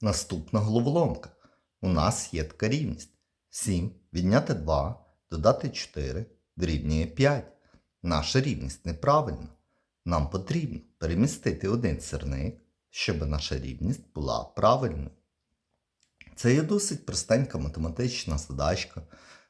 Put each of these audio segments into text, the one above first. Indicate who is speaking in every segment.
Speaker 1: Наступна головоломка. У нас є така рівність. 7 відняти 2, додати 4 дорівнює 5. Наша рівність неправильна. Нам потрібно перемістити один сірник, щоб наша рівність була правильною. Це є досить простенька математична задачка,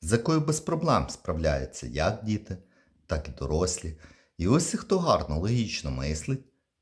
Speaker 1: з якою без проблем справляються як діти, так і дорослі. І ось хто гарно логічно мислить,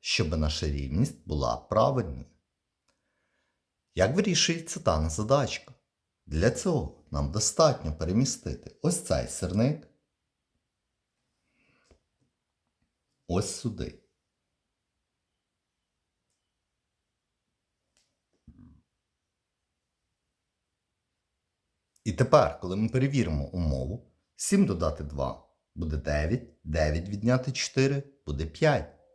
Speaker 1: щоб наша рівність була правильною. Як вирішується дана задачка? Для цього нам достатньо перемістити ось цей сирник ось сюди. І тепер, коли ми перевіримо умову, 7 додати 2 буде 9, 9 відняти 4 буде 5,